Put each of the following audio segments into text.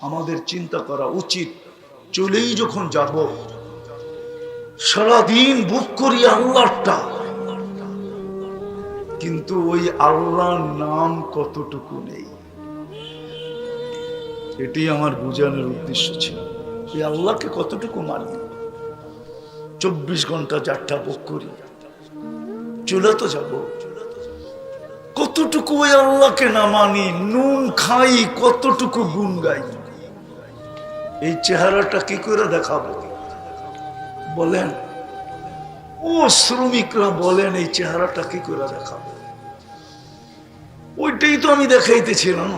আমাদের চিন্তা করা উচিত। চলেই যখন যাব, সারাদিন বুক করি আল্লাহটা কিন্তু ওই আল্লাহর নাম কতটুকু নেই? এটি আমার বোঝানোর উদ্দেশ্য ছিল। এই আল্লাহকে কতটুকু মানি? চব্বিশ ঘণ্টা চারটা বুক করি। চলে তো যাব। কতটুকু ওই আল্লাহকে না মানি? নুন খাই, কতটুকু গুণ গাই? এই চেহারাটা কি করে দেখাবো? বলেন। ও শ্রমিকরা বলেন, এই চেহারাটা কি করে দেখাবো? ওইটাই তো আমি দেখাইতেছিলাম।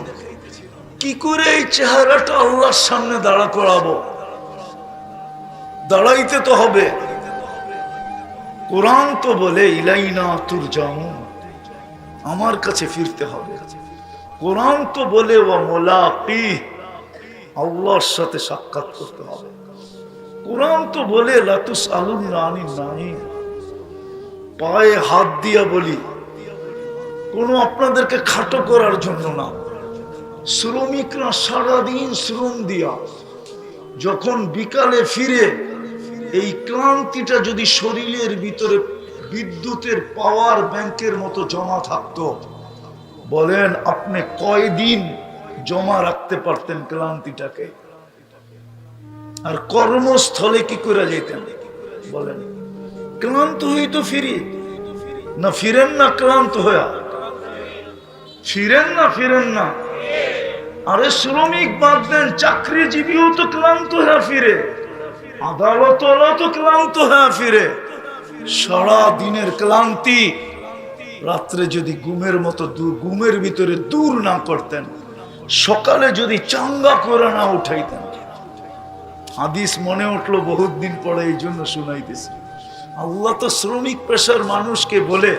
কি করে এই চেহারাটা আল্লাহর সামনে দাঁড়া করাবো? দাঁড়াইতে তো হবে। কোরআন তো বলে, ইলাইনা তুর আমার কাছে ফিরতে হবে। কোরআন তো বলে ও মোলাকি আল্লাহর সাথে সাক্ষাৎ করতে হবে। কোরআন তো বলে লাতুস আলুন রানি নাই পায়ে হাত দিয়া বলি, কোনো আপনাদেরকে খাটো করার জন্য না। শ্রমিকরা সারাদিন শ্রম দিয়া, যখন বিকালে ফিরে, এই ক্লান্তিটা যদি শরীরের ভিতরে বিদ্যুতের পাওয়ার ব্যাংকের মতো জমা থাকতো, বলেন আপনি কয়দিন জমা রাখতে পারতেন ক্লান্তিটাকে। আর কর্মস্থলে কি করে যেতেন বলেন। ক্লান্ত হয়ে তো ফিরি। না ফিরেন না ক্লান্ত হয়ে ফিরেন না ফিরেন না। আরে শ্রমিক বাদ দেন, চাকরিজীবীও তো ক্লান্ত হয়ে ফিরে। আদালত তো ক্লান্ত হয়ে ফিরে। সারা দিনের ক্লান্তি। রাত্রে যদি ঘুমের মতো ঘুমের ভিতরে দূর না করতেন। সকালে যদি চাঙ্গা করে না উঠাইতেন। হাদিস মনে উঠল বহুত দিন পরে এই জন্য শুনাইতেছি। আল্লাহ তো শ্রমিক পেশার মানুষকে বলে,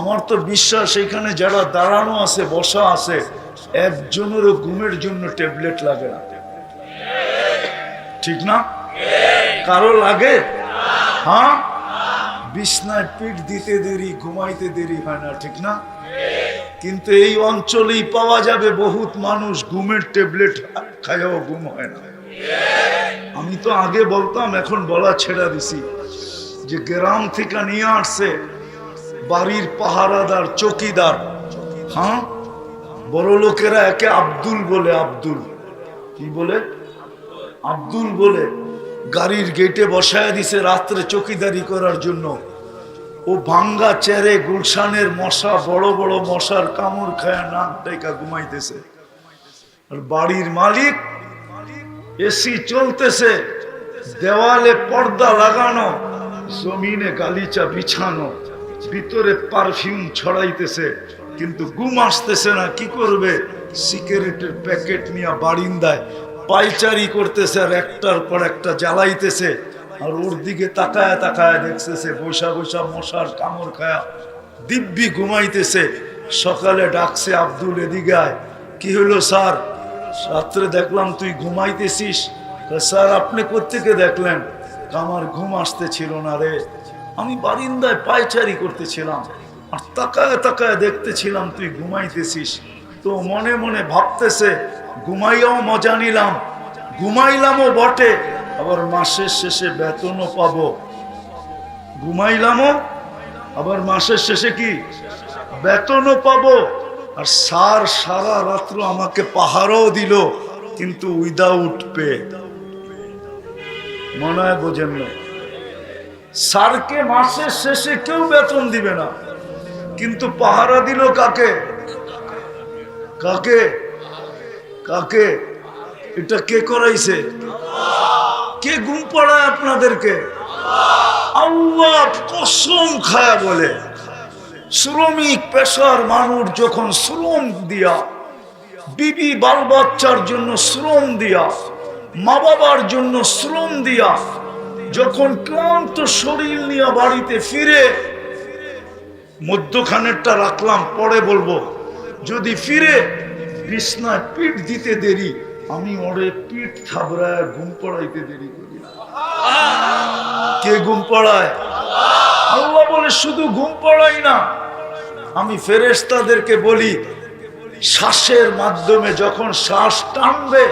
আমার তো বিশ্বাস এখানে যারা দাঁড়ানো আছে, বসা আছে, একজনেরও ঘুমের জন্য ট্যাবলেট লাগে না। ঠিক না? কারও লাগে? হ্যাঁ? বিছনায় পিঠ দিতে দেরি, ঘুমাইতে দেরি হয় না, ঠিক না? কিন্তু এই অঞ্চলেই পাওয়া যাবে বহুত মানুষ ঘুমের ট্যাবলেট খাইও ঘুম হয় না। আমি তো আগে বলতাম, এখন বলা ছেড়া দিছি যে গ্রাম থেকে নিয়ে আসছে বাড়ির পাহারাদার, চকিদার। হ্যাঁ? বড় লোকেরা একে আব্দুল বলে, আব্দুল। কি বলে? আব্দুল বলে, গাড়ির গেটে বসায় দিছে রাত্রে চকিদারি করার জন্য। ও ভাঙ্গা চেরে গুলশানের মশা, বড় বড় মশার কামড় খায়, নাক ডাইকা ঘুমাইতেছে। আর বাড়ির মালিক এসি চলতেছে, দেওয়ালে পর্দা লাগানো, জমিনে গালিচা বিছানো, ভিতরে পারফিউম ছড়াইতেছে, কিন্তু ঘুম আসতেছে না, কি করবে? সিগারেটের প্যাকেট নিয়ে বারিন্দায় পাইচারি করতেছে আর একটার পর একটা জ্বালাইতেছে। আর ওর দিকে তাকায় তাকায় দেখতেছে বৈশা বৈশা মশার কামড় খায়া দিব্যি ঘুমাইতেছে। সকালে ডাকছে আব্দুল এদিকে আয়। কি হলো স্যার? রাত্রে দেখলাম তুই ঘুমাইতেছিস। স্যার, আপনি কোত্থেকে দেখলেন? আমার ঘুম আসতেছিল না রে। আমি বারিন্দায় পায়চারি করতেছিলাম আর তাকায় তাকায় দেখতেছিলাম তুই ঘুমাইতেছিস। তো মনে মনে ভাবতেছে, ঘুমাইয়াও মজা নিলাম। ঘুমাইলামও বটে। আবার মাসের শেষে বেতনও পাবো। ঘুমাইলামও, আবার মাসের শেষে কি? বেতনও পাবো। আর সার সারা রাত্র আমাকে পাহাড়ও দিল, কিন্তু উইদাউট পে মনে হয় বোঝেন না। সারকে মাসের শেষে কেউ বেতন দিবে না, কিন্তু পাহারা দিল কাকে? কাকে? কাকে? এটা কে করাইছে? কে ঘুম পড়ায় আপনাদেরকে? আল্লাহ কসম খায়া বলে। শ্রমিক, পেশার মানুষ যখন শ্রম দিয়া, বিবি বাল বাচ্চার জন্য শ্রম দিয়া মা বাবার জন্য শ্রম দিয়া, যখন ক্লান্ত শরীর নিয়ে বাড়িতে ফিরে, মধ্যখানেরটা রাখলাম, পরে বলব, যদি ফিরে, বিছনায় পিঠ দিতে দেরি আমি ওরে পিঠ থাবড়ায় ঘুম পড়াইতে দেরি করি কে ঘুম পড়ায়? আল্লাহ বলে শুধু ঘুম পড়াই না। আমি ফেরেশতাদেরকে বলি, শ্বাসের মাধ্যমে যখন শ্বাস টানবে,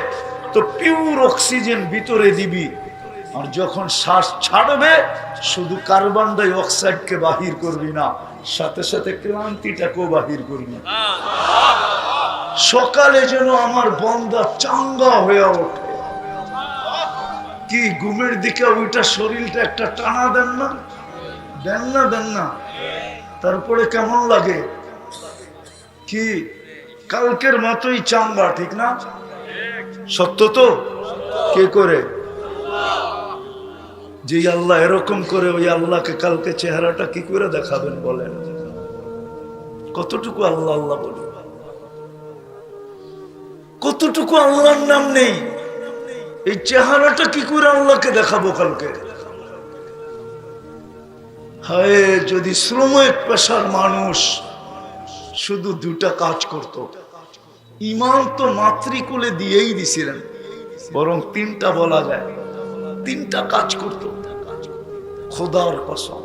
তো পিউর অক্সিজেন ভিতরে দিবি। আর যখন শ্বাস ছাড়বে, শুধু কার্বন ডাই অক্সাইডকে বাহির করবি না, সাথে সাথে ক্লান্তিটাকেও বাহির করবি। সকালে যেন আমার বন্দা চাঙ্গা হয়ে ওঠে। কি ঘুমের দিকে ওইটা শরীরটা একটা টানা দেন না? দেন না দেন না। তারপরে কেমন লাগে? কি? কালকের মতোই চাঙ্গা, ঠিক না? সত্য তো? কে করে? যে আল্লাহ এরকম করে ওই আল্লাহকে কালকে চেহারাটা কি করে দেখাবেন বলেন? কতটুকু আল্লাহ আল্লাহ বলি? কতটুকু আল্লাহর নাম নেই? এই চেহারাটা কি করে আল্লাহকে দেখাবো কালকে? হায়, যদি শ্রমিক পেশার মানুষ শুধু দুটা কাজ করত, ইমান তো মাতৃকুলে দিয়েই দিছিলেন, বরং তিনটা বলা যায়। তিনটা কাজ করত। খোদার কসম।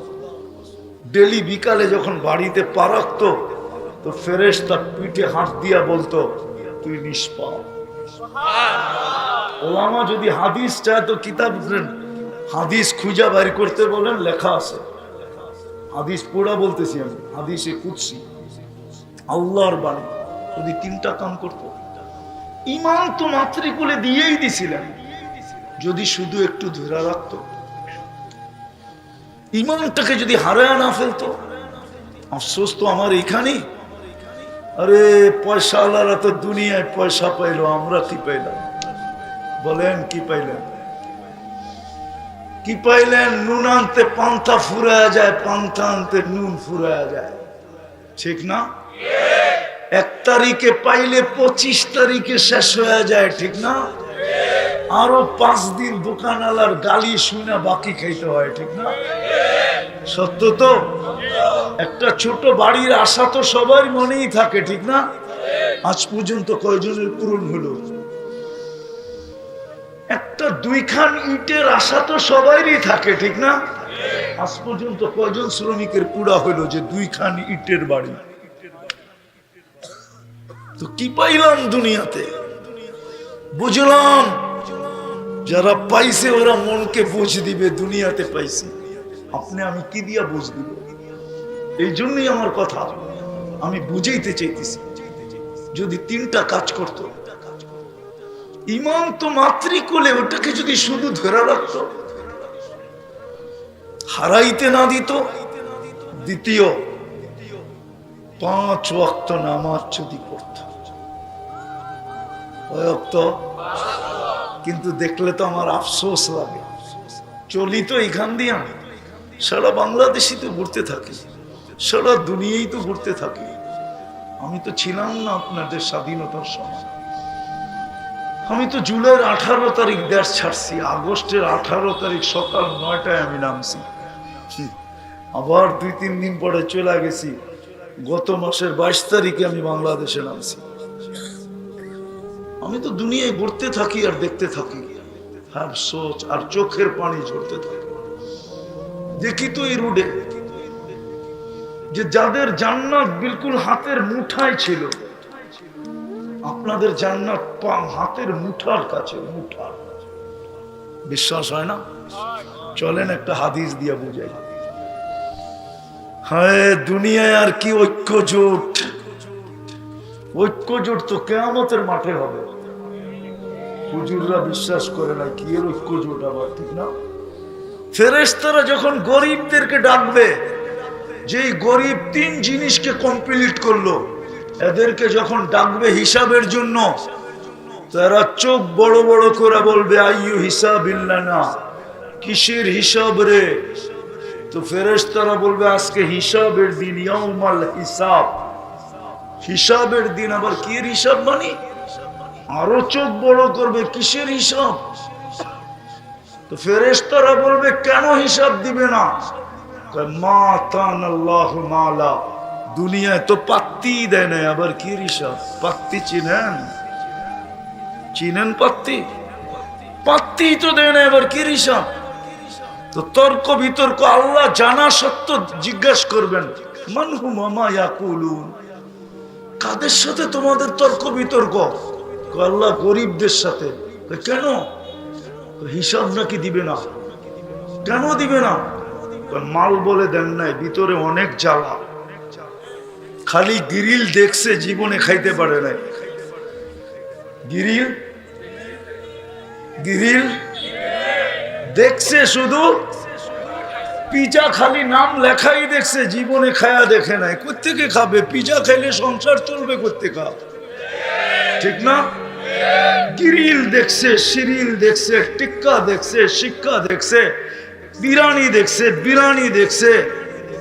ডেলি বিকালে যখন বাড়িতে পা রাখতো তো ফেরেশ তার পিঠে হাত দিয়া বলতো তুই নিষ্পাপ। ওলামা যদি হাদিস চায় তো কিতাব। হাদিস খুঁজা বাইর করতে বলেন, লেখা আছে। হাদিস পড়া বলতেছি আমি, হাদিসে কুৎসি আল্লাহর বাণী। যদি তিনটা কাম করত। ইমান তো মাতৃকুলে দিয়েই দিছিলেন। যদি শুধু একটু ধরে রাখতো। ইমানটাকে যদি হারায় না ফেলতো। আফসোস তো আমার এখানেই আরে, পয়সা আলারা তো দুনিয়ায় পয়সা পাইলো, আমরা কি পাইলাম? বলেন, কি পাইলেন? কি পাইলেন? নুন আনতে পান্তা ফুরায়া যায়, পান্তা আনতে নুন ফুরায়া যায়। ঠিক না? এক তারিখে পাইলে পঁচিশ তারিখে শেষ হয়ে যায়, ঠিক না? আরও পাঁচ দিন দোকানওয়ালার গালি শুনে বাকি খাইতে হয়, ঠিক না? সত্য তো? একটা ছোট বাড়ির আশা তো সবার মনেই থাকে, ঠিক না? আজ পর্যন্ত কয়জনের পূরণ হলো? একটা দুইখান ইটের আশা তো সবারই থাকে, ঠিক না? আজ পর্যন্ত কয়জন শ্রমিকের পুরা হলো যে দুইখান ইটের বাড়ি? তো কি পাইলাম দুনিয়াতে? বুঝলাম, যারা পাইছে ওরা মনকে বুঝ দিবে, দুনিয়াতে পাইছে। আপনি আমি কি দিয়া বুঝ দিব এই জন্যই আমার কথা। আমি বুঝাইতে চাইতেছি। যদি তিনটা কাজ করতো। ইমান তো মাতৃকুলে ওটাকে যদি শুধু ধরে রাখতো, হারাইতে না দিত। দ্বিতীয়, পাঁচ ওয়াক্ত নামাজ যদি পড়ত। কিন্তু দেখলে তো আমার আফসোস লাগে। চলি তো এখান দিয়া। সারা বাংলাদেশই তো ঘুরতে থাকি, সারা দুনিয়াই তো ঘুরতে থাকি। আমি তো ছিলাম না আপনাদের স্বাধীনতার সময়। আমি তো জুলাইয়ের আঠারো তারিখ দেশ ছাড়ছি, আগস্টের আঠারো তারিখ সকাল নয়টায় আমি নামছি। আবার দুই, তিন দিন পরে চলে গেছি, গত মাসের বাইশ তারিখে আমি বাংলাদেশে নামছি। আমি তো দুনিয়ায় ঘুরতে থাকি আর দেখতে থাকি। হ্যাঁ সোচ আর চোখের পানি ঝরতে থাকি। দেখি তো এই রুডে? যে যাদের জান্নাত বিলকুল হাতের মুঠায় ছিল, আপনাদের জান্নাত পাম হাতের মুঠার কাছে মুঠার বিশ্বাস হয় না? চলেন একটা হাদিস দিয়া বুঝাই। হ্যাঁ দুনিয়ায় আর কি ঐক্য জোট? ঐক্য জোট তো কেয়ামতের মাঠে হবে। হুজুররা বিশ্বাস করে না, কি এর ঐক্য জোট আবার, ঠিক না? ফেরেশতারা যখন গরিবদেরকে ডাকবে, যেই গরিব তিন জিনিসকে কমপ্লিট করল, এদেরকে যখন ডাকবে হিসাবের জন্য, তারা চোখ বড় বড় করে বলবে, আইয়ু হিসাব না কিসের হিসাব রে? তো ফেরেশতারা বলবে, আজকে হিসাবের দিন, ইয়াউমাল হিসাব। হিসাবের দিন আবার কি এর হিসাব মানি? আরও চোখ বড় করবে, কিসের হিসাব? তো ফেরেশতারা বলবে, কেন হিসাব দিবে না? মা তান আল্লাহ মালা। দুনিয়ায় তো পাত্তি দেয় না আবার কি হিসাব? পাত্তি চিনেন? চিনেন পাত্তি? পাত্তি তো দেয় না এবার কি হিসাব? তো তর্ক বিতর্ক, আল্লাহ জানা সত্য জিজ্ঞাসা করবেন মানহু মামা ইয়াকুলুন। কাদের সাথে তোমাদের তর্ক বিতর্ক? আল্লাহ গরিবদের সাথে। কেন? হিসাব নাকি দিবে না? কেন দিবে না? মাল বলে দেন নাই, ভিতরে অনেক জ্বালা। খালি গিরিল দেখছে, জীবনে খাইতে পারে নাই। গিরিল? গিরিল? দেখছে শুধু? পিজা খালি নাম লেখাই দেখছে, জীবনে খায়া দেখে নাই। কোথেকে খাবে? পিজা খাইলে সংসার চলবে কোথেকে ঠিক না? গিরিল দেখছে সিরিল দেখছে, টিক্কা দেখছে শিক্ষা দেখছে, বিরানি দেখছে বিরানি দেখছে।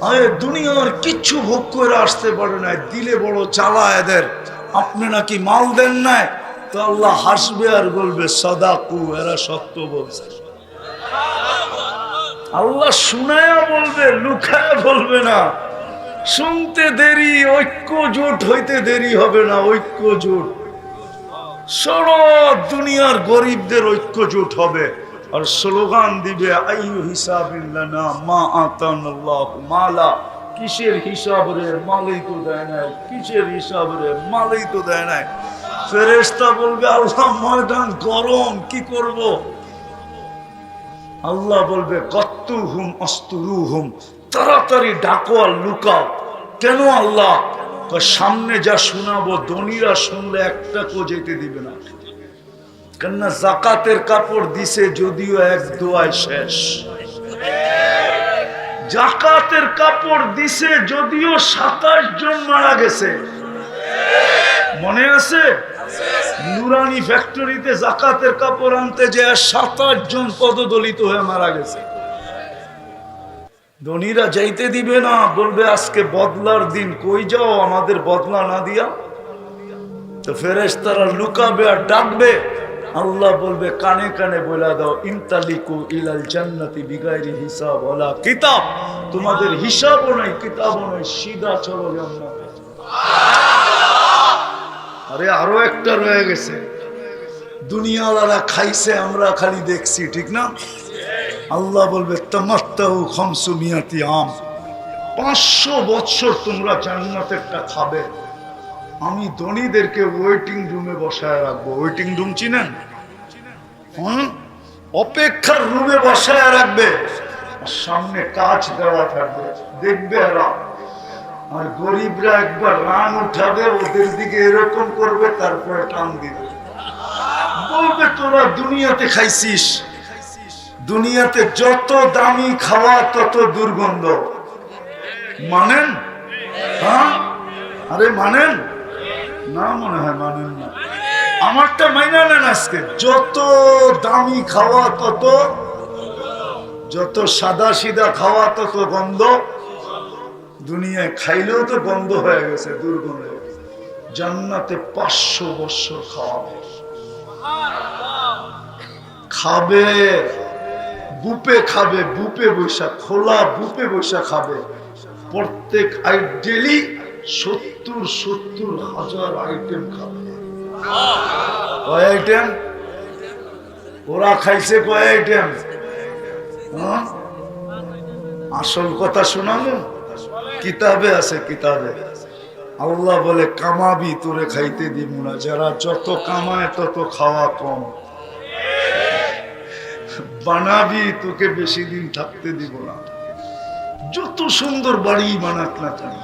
আরে দুনিয়ার কিচ্ছু ভোগ করে আসতে পারে না দিলে বড় চালা এদের। আপনি নাকি মাল দেন নাই? তো আল্লাহ হাসবে আর বলবে, সদাকু, এরা সত্য বলছে। আল্লাহ শুনায়া বলবে, লুকায়া বলবে না। শুনতে দেরি ঐক্য জোট হইতে দেরি হবে না ঐক্য জোট সারা দুনিয়ার গরিবদের ঐক্য জোট হবে। আর স্লোগান দিবে মা কিসের হিসাব রে? মালই তো দেয় নাই। কিসের হিসাব রে? মালই তো দেয় নাই। ফেরেশতা বলবে, আল্লাহ, ময়দান গরম, কি করব? আল্লাহ বলবে কত্তু হুম অস্তুরু হুম তাড়াতাড়ি ডাকো আর লুকাও। কেন আল্লাহ? সামনে যা শোনাবো, ধনীরা শুনলে একটা কো যেতে দিবে না। কেননা জাকাতের কাপড় দিছে যদিও এক দোয়ায় শেষ। জাকাতের কাপড় দিছে যদিও সাতাশ জন মারা গেছে। মনে আছে? নুরানি ফ্যাক্টরিতে জাকাতের কাপড় আনতে যে সাতাশ জন পদদলিত হয়ে মারা গেছে। ধনীরা যাইতে দিবে না, বলবে আজকে বদলার দিন। কই যাও আমাদের বদলা না দিয়া? তো ফেরেস তারা লুকাবে আর ডাকবে। আল্লাহ বলবে, কানে কানে বলে দাও, ইনতালিকু ইলাল জান্নাতি বিগাইরি হিসাব ওলা কিতাব। তোমাদের হিসাবও নাই, কিতাবও নাই, সিধা চলো জান্নাতে। আরে আরও একটা রয়ে গেছে। দুনিয়াওয়ালারা খাইছে, আমরা খালি দেখছি, ঠিক না? আল্লাহ বলবে, তামাত্তাউ আম। পাঁচশো বৎসর তোমরা জান্নাতেরটা খাবে। আমি ধনীদেরকে ওয়েটিং রুমে বসায় রাখব। ওয়েটিং রুম চিনেন? হুম? অপেক্ষার রুমে বসায় রাখবে। সামনে কাজ দেওয়া থাকবে। দেখবে এরা। আর গরিবরা একবার রান উঠাবে, ওদের দিকে এরকম করবে, তারপরে টান দিবে। বলবে, তোরা দুনিয়াতে খাইছিস। দুনিয়াতে যত দামি খাওয়া, তত দুর্গন্ধ। মানেন? হ্যাঁ? আরে মানেন? না মনে হয় মানেন না। আমারটা মাইনা নেন আজকে। যত দামি খাওয়া, তত যত সাদা সিধা খাওয়া, তত গন্ধ। দুনিয়ায় খাইলেও তো গন্ধ হয়ে গেছে, দুর্গন্ধ জান্নাতে পাঁচশো বছর খাওয়াবে। খাবে। বুপে খাবে, বুপে বৈশা খোলা বুপে বৈশা খাবে প্রত্যেক আইডেলি সত্তর সত্তর হাজার আইটেম খাবে। কয় আইটেম ওরা খাইছে কয় আইটেম হ্যাঁ? আসল কথা শোনানো কিতাবে আছে, কিতাবে। আল্লাহ বলে, কামাবি, তোরে খাইতে দিব না। যারা যত কামায়, তত খাওয়া কম। বানাবি, তোকে বেশি দিন থাকতে দিব না। যত সুন্দর বাড়ি বানাক না কেন,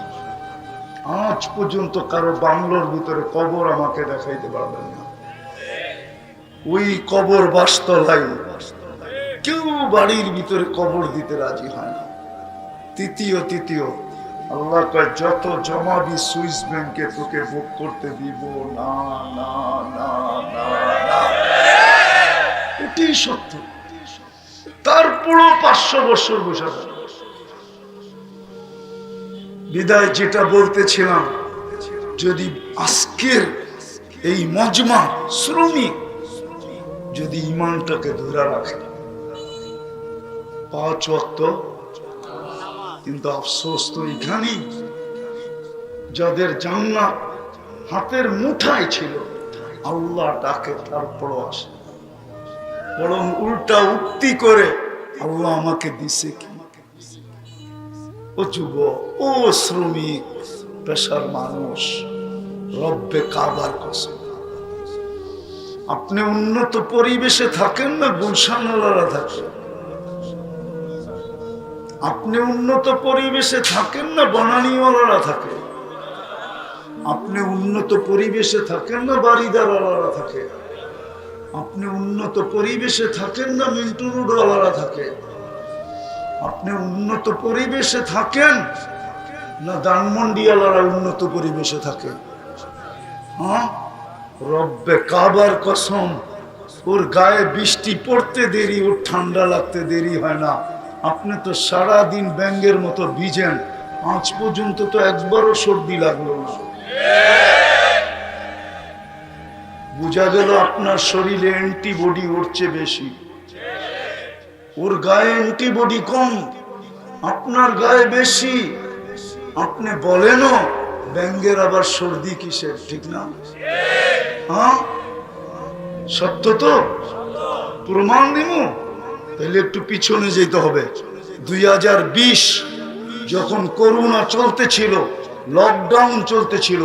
আজ পর্যন্ত কারও বাংলোর ভিতরে কবর আমাকে দেখাইতে পারবেন না। ওই কবর বাস্তলাই কেউ বাড়ির ভিতরে কবর দিতে রাজি হয় না। তৃতীয় তৃতীয়, আল্লাহ কয়, যত জমাবি সুইস ব্যাংকে তোকে ভোগ করতে দিব। না না না না না। এটাই সত্য। তারপরও পাঁচশো বছর বসে বিদায় যেটা বলতেছিলাম, যদি আজকের এই মজমা শ্রমিক যদি ইমানটাকে ধরে রাখে, পাঁচ অক্ত কিন্তু আফসোস তো এখানেই, যাদের জান্নাত হাতের মুঠায় ছিল, আল্লাহ ডাকে তারপরও আসে। বরং উল্টা উক্তি করে, আল্লাহ আমাকে দিছে কি? ও যুব ও শ্রমিক, পেশার মানুষ, রব্বে কাবার কসম। আপনি উন্নত পরিবেশে থাকেন না, গুলশানওয়ালারা থাকে? আপনি উন্নত পরিবেশে থাকেন না, বনানীওয়ালারা থাকে? আপনি উন্নত পরিবেশে থাকেন না, বাড়িদারওয়ালারা থাকে? আপনি উন্নত পরিবেশে থাকেন না, মিন্টু রোডওয়ালারা থাকে। আপনি উন্নত পরিবেশে থাকেন না, ধানমন্ডিওয়ালারা উন্নত পরিবেশে থাকে? হ্যাঁ? রব্বে কাবার কসম, ওর গায়ে বৃষ্টি পড়তে দেরি, ওর ঠান্ডা লাগতে দেরি হয় না। আপনি তো সারা দিন ব্যাঙ্গের মতো ভিজেন, আজ পর্যন্ত তো একবারও সর্দি লাগল না। বোঝা গেল আপনার শরীরে অ্যান্টিবডি উঠছে বেশি। ওর গায়ে অ্যান্টিবডি কম, আপনার গায়ে বেশি। আপনি বলেনও, ব্যাঙ্গের আবার সর্দি কিসের, ঠিক না? হ্যাঁ? সত্য তো? প্রমাণ দিব তাহলে একটু পিছনে যেতে হবে। দুই হাজার বিশ, যখন করোনা চলতেছিল লকডাউন চলতেছিল,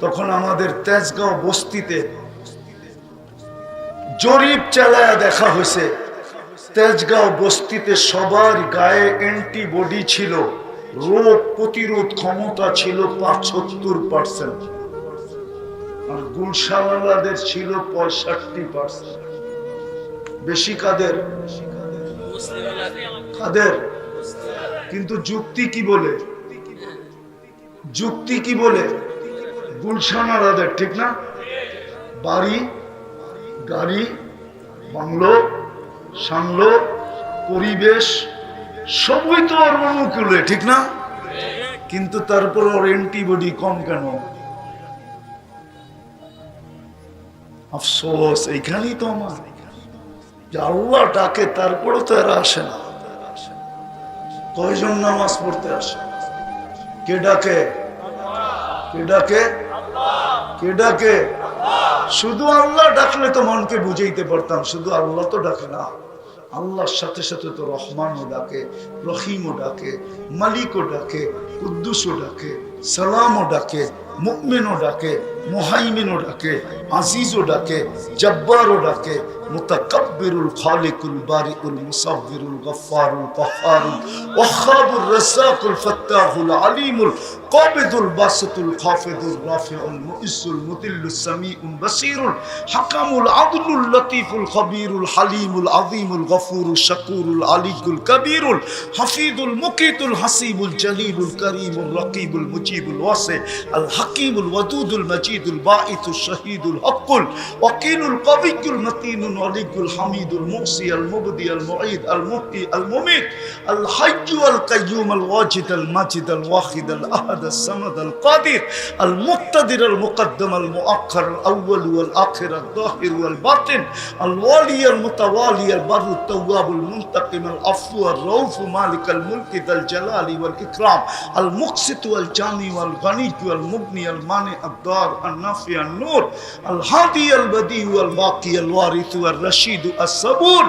তখন আমাদের তেজগাঁও বস্তিতে জরিপ চালায় দেখা হয়েছে। তেজগাঁও বস্তিতে সবার গায়ে অ্যান্টিবডি ছিল। রোগ প্রতিরোধ ক্ষমতা ছিল পাঁচসত্তর পার্সেন্ট আর গুলশাওয়ালাদের ছিল পঁয়ষট্টি পার্সেন্ট বেশি কাদের? কাদের? কিন্তু যুক্তি কি বলে? যুক্তি কি বলে? গুলশানারাদের ঠিক না? বাড়ি গাড়ি, বাংলো, সাংলো, পরিবেশ, সবই তো ওর অনুকূলে ঠিক না? কিন্তু তারপর ওর অ্যান্টিবডি কম কেন? আফসোস, এইখানেই তো আমার। যে ডাকে, তারপরে তো এরা আসে না। কয়জন নামাজ পড়তে আসে? কে ডাকে? কে ডাকে? কে ডাকে? শুধু আল্লাহ ডাকলে তো মনকে বুঝাইতে পারতাম, শুধু আল্লাহ তো ডাকে না। আল্লাহর সাথে সাথে তো রহমানও ডাকে, রহিমও ডাকে, মালিকও ডাকে, কুদ্দুসও ডাকে। সালামও ডাকে মুকমিনও ডাকে, মুহাইমিনও ডাকে, আজিজও ডাকে, জব্বারও ডাকে, মুতাকাব্বিরুল খালিকুল বারিকুল মুসাব্বিরুল গফফারুল কফফারুল ওয়াহাবুর রাসাকুল ফাত্তাহুল আলিমুল কাবিদুল বাসিতুল খাফিদুল রাফিউল মুইসুল মুদিল্লুস সামিউল বাসিরুল হাকামুল আদলুল লতিফুল খবীরুল হালিমুল আযীমুল গফুরুল শাকুরুল আলিকুল কবীরুল হাফিদুল মুকিতুল হাসিবুল জলিলুল করিমুল রকিবুল মুজিব المجيب الواسع الحكيم الودود المجيد الباعث الشهيد الحق الوكيل القوي المتين الولي الحميد الموصي المبدي المعيد المحيي المميت الحي القيوم الواجد الماجد الواحد الأحد الصمد القادر المقتدر المقدم المؤخر الأول والآخر الظاهر والباطن الوالي المتوالي البر التواب المنتقم العفو الرؤوف مالك الملك ذا الجلال والإكرام المقسط والجاني والغني والمغني المانع الدار النافع النور الهادي البديع والباقي الوارث والرشيد الصبور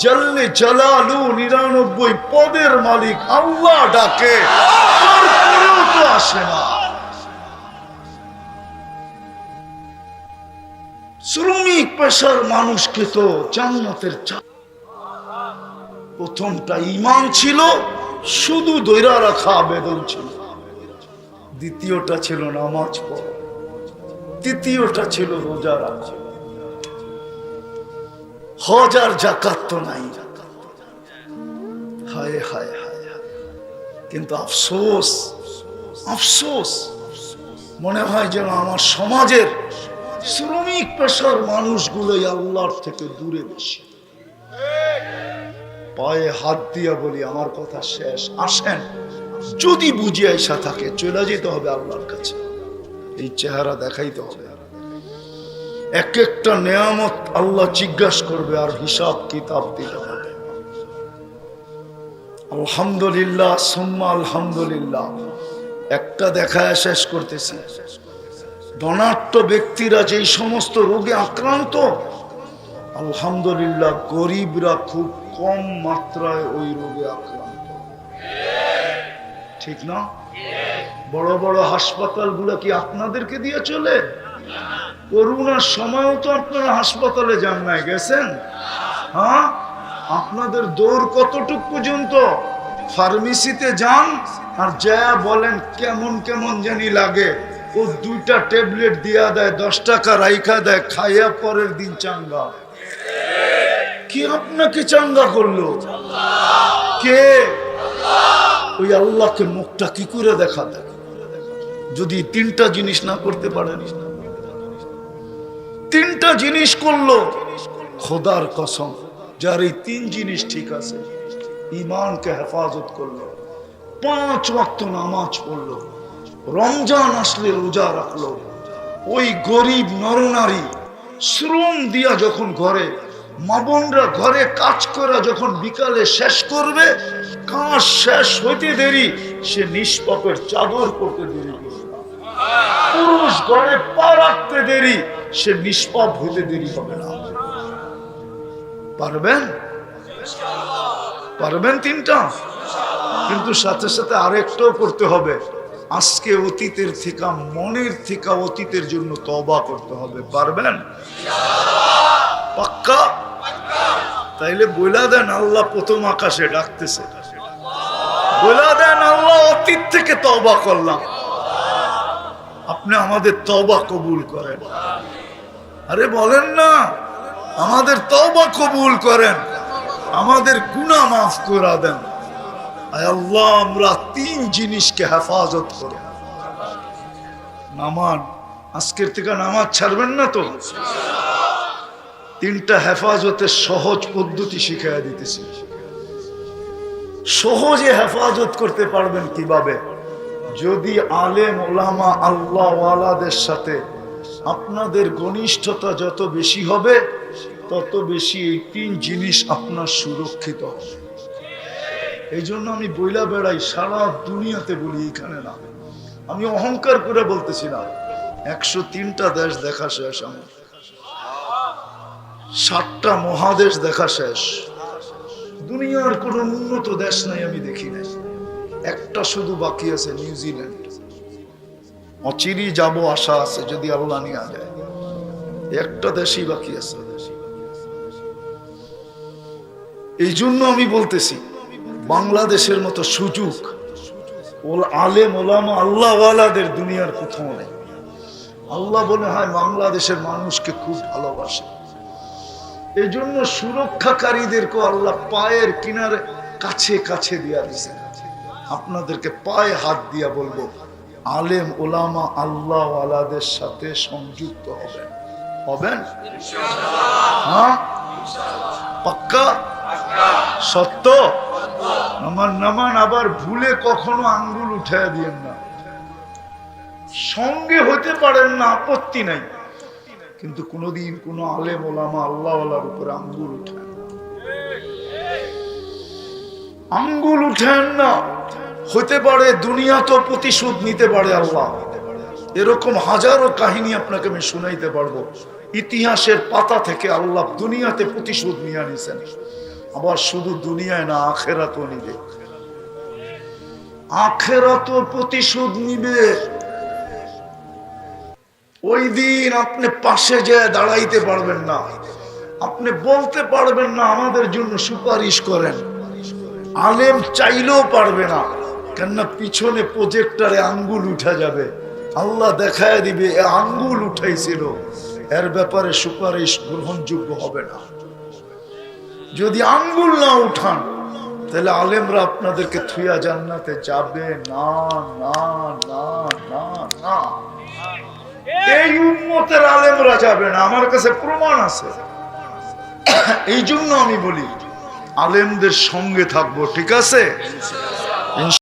জল্লে জালালু নিরানব্বই পদের মালিক আল্লাহ ডাকে তারপরেও তো আসে না শ্রমিক পেশার মানুষকে তো জান্নাতের চা- প্রথমটা ইমান ছিল শুধু দৈরা রাখা আবেদন ছিল দ্বিতীয়টা ছিল নামাজ পড়া। তৃতীয়টা ছিল রোজা রাখা। হজার জাকাত তো নাই। হায় হায় হায়। কিন্তু আফসোস আফসোস, মনে হয় যেন আমার সমাজের শ্রমিক পেশার মানুষগুলোই আল্লাহর থেকে দূরে বেশি। পায়ে হাত দিয়া বলি, আমার কথা শেষ। আসেন। যদি বুঝে আইসা থাকে চলে যেতে হবে আল্লাহর কাছে। এই চেহারা দেখাইতে হবে। এক একটা নেয়ামত আল্লাহ জিজ্ঞাসা করবে আর হিসাব কিতাব দিতে হবে। আলহামদুলিল্লাহ, সুম্মা আলহামদুলিল্লাহ। একটা দেখায় শেষ করতেছি। ধনাট্য ব্যক্তিরা যেই সমস্ত রোগে আক্রান্ত, আলহামদুলিল্লাহ গরিবরা খুব কম মাত্রায় ওই রোগে আক্রান্ত। ঠিক না? বড় বড় হাসপাতালগুলো কি আপনাদেরকে দিয়ে চলে? করোনার সময়ও তো আপনারা হাসপাতালে যান নাই, গেছেন? হ্যাঁ? আপনাদের দৌড় কতটুক পর্যন্ত? ফার্মেসিতে যান আর যা বলেন কেমন কেমন জানি লাগে। ও দুইটা ট্যাবলেট দিয়া দেয়, দশ টাকা রাইখা দেয়, খাইয়া পরের দিন চাঙ্গা। কি আপনাকে চাঙ্গা করল? কে? ওই আল্লাহকে মুখটা কি করে দেখা দেয়? যদি তিনটা জিনিস না করতে পারেন। তিনটা জিনিস করল, খোদার কসম, যার এই তিন জিনিস ঠিক আছে ইমানকে হেফাজত করল, পাঁচ ওয়াক্ত নামাজ পড়ল, রমজান আসলে রোজা রাখল, ওই গরিব নরনারী, শ্রম দিয়া যখন ঘরে মাবনরা ঘরে কাজ করা যখন বিকালে শেষ করবে, কাজ শেষ হইতে দেরি, সে নিষ্পাপের চাদর করতে দেরি পুরুষ ঘরে পা রাখতে দেরি, সে নিষ্পাপ হইতে দেরি হবে না। পারবেন? পারবেন তিনটা? কিন্তু সাথে সাথে আরেকটাও করতে হবে। আজকে অতীতের থেকে, মনের থেকে অতীতের জন্য তবা করতে হবে। পারবেন? পাক্কা? তাইলে বইলা দেন আল্লাহ প্রথম আকাশে ডাকতেছে। বইলা দেন আল্লাহ অতীত থেকে তবা করলাম। আপনি আমাদের তবা কবুল করেন। আরে বলেন না, আমাদের তবা কবুল করেন। আমাদের গুনাহ মাফ করে দেন। আল্লাহ, আমরা তিন জিনিসকে হেফাজত করি নামান, আজকের থেকে নামাজ ছাড়বেন না তো? তিনটা হেফাজতের সহজ পদ্ধতি শিখাইয়া দিতেছি। সহজে হেফাজত করতে পারবেন কীভাবে? যদি আলেম, ওলামা, আল্লাহ ওয়ালাদের সাথে আপনাদের ঘনিষ্ঠতা যত বেশি হবে, তত বেশি এই তিন জিনিস আপনার সুরক্ষিত এই জন্য আমি বইলা বেড়াই, সারা দুনিয়াতে বলি, এখানে না। আমি অহংকার করে বলতেছিলাম একশো তিনটা দেশ দেখা শেষ আমার। সাতটা মহাদেশ দেখা শেষ। দুনিয়ার কোনো উন্নত দেশ নাই, আমি দেখি নাই। একটা শুধু বাকি আছে নিউজিল্যান্ড অচিরই যাব আশা আছে, যদি আল্লাহ নিয়ে যায় একটা দেশই বাকি আছে। এই জন্য আমি বলতেছি, বাংলাদেশের মতো সুযোগ ওল আলেম, ওলামা, আল্লাহওয়ালাদের দুনিয়ার কোথাও নেই। আল্লাহ বলে, হয়, বাংলাদেশের মানুষকে খুব ভালোবাসে। এই জন্য সুরক্ষাকারীদেরকে আল্লাহ পায়ের কিনারে কাছে কাছে দিয়া দিছে। আপনাদেরকে পায়ে হাত দিয়া বলব, আলেম, ওলামা আল্লাহ আলাদের সাথে সংযুক্ত হবেন। হবেন? হ্যাঁ? পাক্কা? সত্য? আমার নামান আবার ভুলে কখনো আঙ্গুল উঠায় দিয়েন না। সঙ্গে হতে পারেন না, আপত্তি নাই। কিন্তু কোনোদিন কোন আলেম ওলামা আল্লাহ উপরে আঙ্গুল উঠায় না। আঙ্গুল উঠেন না। হতে পারে দুনিয়া তো প্রতিশোধ নিতে পারে আল্লাহ। এরকম হাজারো কাহিনী আপনাকে আমি শুনাইতে পারব। ইতিহাসের পাতা থেকে আল্লাহ দুনিয়াতে প্রতিশোধ নিয়ে আনিছেন। আবার শুধু দুনিয়ায় না আখেরাত নিবে। আখেরাত প্রতিশোধ নিবে। ওই দিন আপনি পাশে যেয়ে দাঁড়াইতে পারবেন না, আপনি বলতে পারবেন না আমাদের জন্য সুপারিশ করেন। আলেম চাইলেও পারবে না, কেননা পিছনে প্রজেক্টারে আঙ্গুল উঠা যাবে। আল্লাহ দেখায় দিবে আঙ্গুল উঠাইছিল। এর ব্যাপারে সুপারিশ গ্রহণযোগ্য হবে না। যদি আঙ্গুল না উঠান, তাহলে আলেমরা আপনাদেরকে থুয়া জান্নাতে যাবে না না না না না। এই উম্মতের আলেমরা যাবে না, আমার কাছে প্রমাণ আছে। এই জন্য আমি বলি, আলেমদের সঙ্গে থাকব, ঠিক আছে?